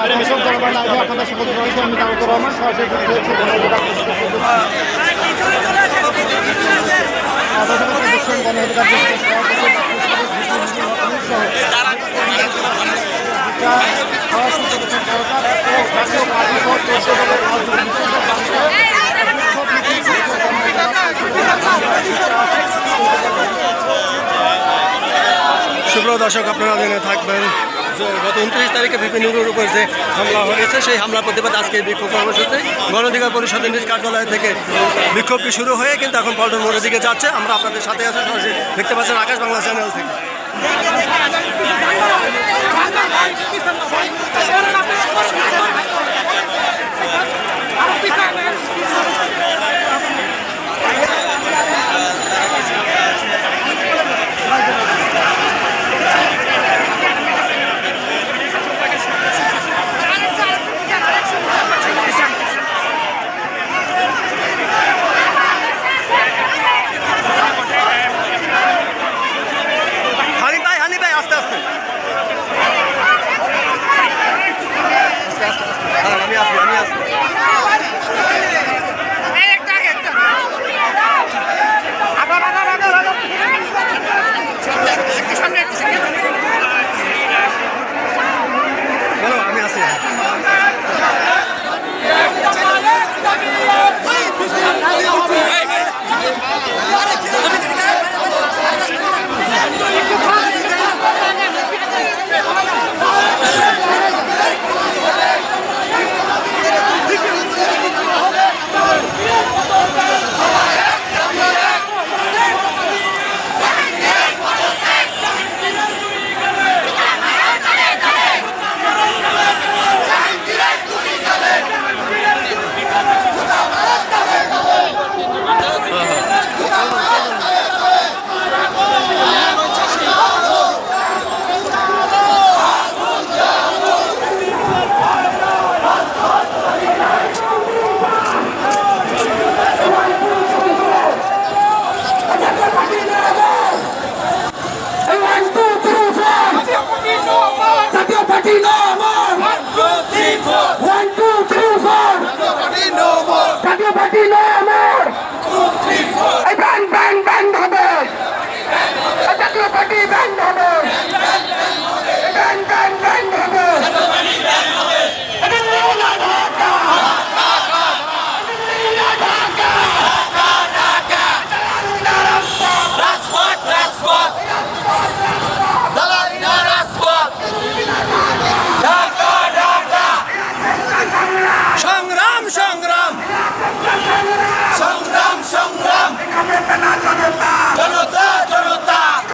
আপনাদের সকল আমি তারক রহমান সরাসরি দর্শক সুপ্রিয় আপনারা জেনে থাকবেন গত উনত্রিশ তারিখে বিপিন নুরুর উপর যে হামলা হয়েছে, সেই হামলা প্রতিবাদ আজকে বিক্ষোভ কর্মসূচিতে গণধিকার পরিষদের নিজ কার্যালয় থেকে বিক্ষোভটি শুরু হয়ে কিন্তু এখন পল্টন মোড়ের দিকে যাচ্ছে। আমরা আপনাদের সাথে আছি দেখতে পাচ্ছেন আকাশ বাংলা চ্যানেল থেকে। বলো সংগ্রাম।